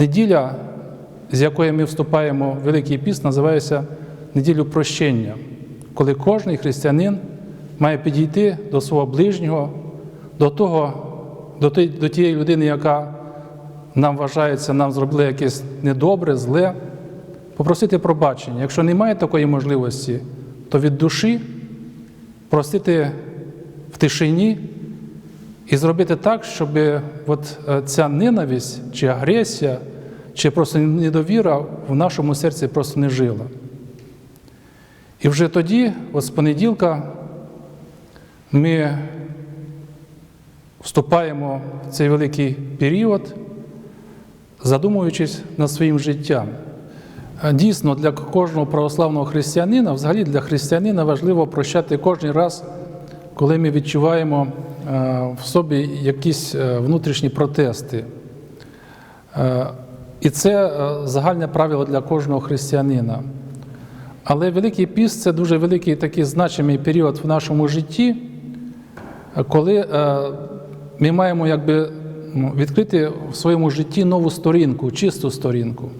Неділя, з якої ми вступаємо в Великий піст, називається неділю прощення, коли кожен християнин має підійти до свого ближнього, до того, до тої- до тієї людини, яка нам вважається, нам зробила якесь недобре, зле, попросити пробачення. Якщо немає такої можливості, то від душі простити в тишині і зробити так, щоб от е, ця ненависть чи агресія, чи просто недовіра в нашому серці просто не жила. І вже тоді, от з понеділка, ми вступаємо в цей великий період, задумуючись над своїм життям. Е, Дійсно, для кожного православного християнина, взагалі для християнина важливо прощати кожен раз, коли ми відчуваємо е, в собі якісь е, внутрішні протести. Е, І це е, загальне правило для кожного християнина. Але Великий піст це дуже великий такий значимий період в нашому житті, е, коли е, ми маємо якби ну, відкрити в своєму житті нову сторінку, чисту сторінку.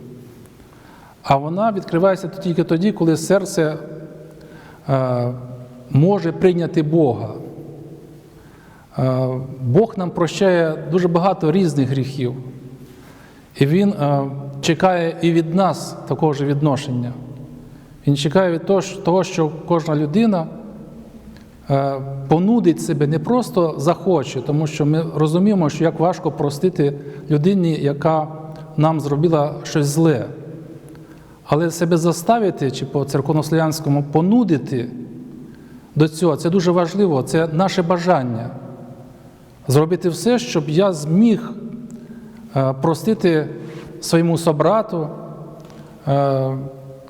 А вона відкривається тільки тоді, коли серце е, може прийняти Бога. Е, Бог нам прощає дуже багато різних гріхів. І Він е, чекає і від нас такого ж відношення. Він чекає від того, що- кожна людина е, понудить себе, не просто захоче, тому що ми розуміємо, що як важко простити людині, яка нам зробила щось зле. Але себе заставити чи по церковнослов'янському понудити до цього це дуже важливо, це наше бажання. Зробити все, щоб я зміг е, простити своєму собрату е,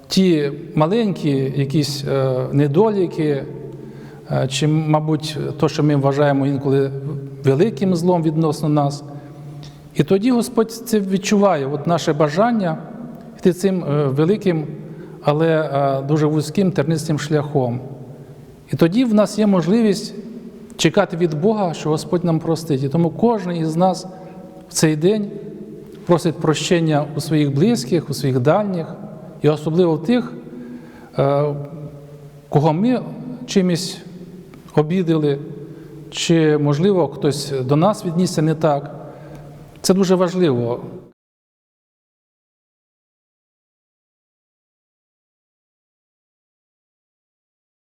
ті маленькі якісь е, недоліки, чи, мабуть, то, що ми вважаємо інколи великим злом відносно нас. І тоді Господь це відчуває, от наше бажання йти цим великим, але дуже вузьким тернистим шляхом. І тоді в нас є можливість чекати від Бога, що Господь нам простить. І тому кожен із нас в цей день просить прощення у своїх близьких, у своїх дальніх, і особливо тих, е, кого ми чимось обідали, чи, можливо, хтось до нас віднісся не так. Це дуже важливо.